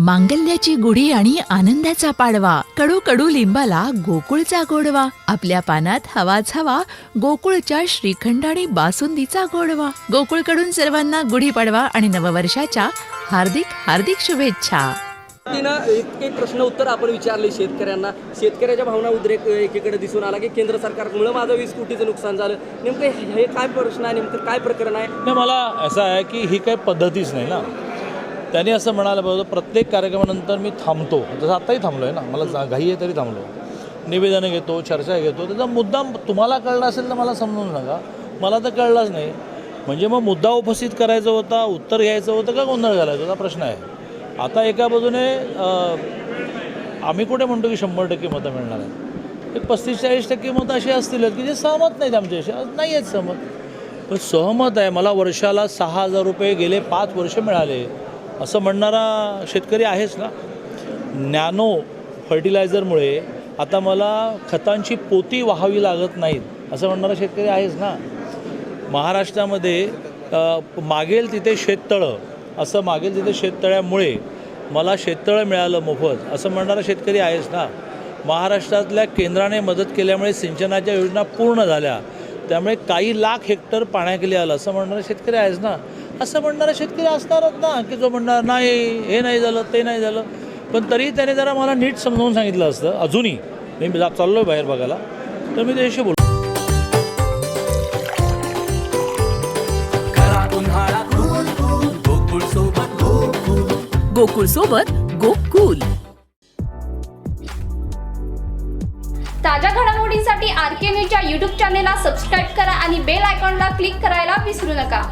मांगल्याची गुढी आणि आनंदाचा पाडवा. कडू कडू लिंबाला गोकुळचा गोडवा. आपल्या पानात हवाच हवा गोकुळच्या श्रीखंड आणि बासुंदीचा गोडवा. गोकुळकडून सर्वांना गुढीपाडवा आणि नववर्षाच्या हार्दिक हार्दिक शुभेच्छा. तिनं एक एक प्रश्न उत्तर आपण विचारले शेतकऱ्यांना. शेतकऱ्याच्या भावना उद्रेक एकीकडे दिसून आला की केंद्र सरकारमुळे माझं वीस कोटीचं नुकसान झालं. नेमकं हे काय प्रश्न आहे? नेमकं काय प्रकरण आहे? मला असं आहे की ही काही पद्धतीच नाही ना. त्याने असं म्हणायला पाहिजे प्रत्येक कार्यक्रमानंतर मी थांबतो. जसं आत्ताही थांबलो आहे ना मला जा- घाई आहे तरी थांबलो निवेदनं घेतो चर्चा घेतो. त्याचा मुद्दाम तुम्हाला कळला असेल तर मला समजून सांगा. मला तर कळलाच नाही. म्हणजे मग मुद्दा उपस्थित करायचा होता उत्तर घ्यायचं होतं का गोंधळ घालायचा होता? प्रश्न आहे. आता एका बाजूने आम्ही कुठे म्हणतो की शंभर टक्के मतं मिळणार आहेत? एक पस्तीस चाळीस टक्के मतं अशी असतीलच की जे सहमत नाहीत आमच्याशी. नाही आहेत सहमत. पण सहमत आहे. मला वर्षाला सहा हजार रुपये गेले पाच वर्ष मिळाले. असं म्हणणारा शेतकरी आहेच ना. नॅनो फर्टिलायझरमुळे आता मला खतांची पोती वाहावी लागत नाहीत असं म्हणणारा शेतकरी आहेच ना. महाराष्ट्रामध्ये मागेल तिथे शेततळं असं मागेल तिथे शेततळ्यामुळे मला शेततळं मिळालं मोफत असं म्हणणारा शेतकरी आहेच ना. महाराष्ट्रातल्या केंद्राने मदत केल्यामुळे सिंचनाच्या योजना पूर्ण झाल्या त्यामुळे काही लाख हेक्टर पाण्याखाली आलं असं म्हणणारा शेतकरी आहेच ना. असं म्हणणारा शेतकरी असणारच ना की जो म्हणणार नाही हे नाही झालं ते नाही झालं. पण तरी त्याने जरा मला नीट समजावून सांगितलं असतं अजूनही. मी चाललो आहे बाहेर बघायला. तर मी त्याच्याशी बोल गोकुळ सोबत गोकुल. ताज्या घडामोडींसाठी आर के न्यूजच्या यूट्यूब चॅनेलला सबस्क्राईब करा आणि बेल आयकॉनला क्लिक करायला विसरू नका.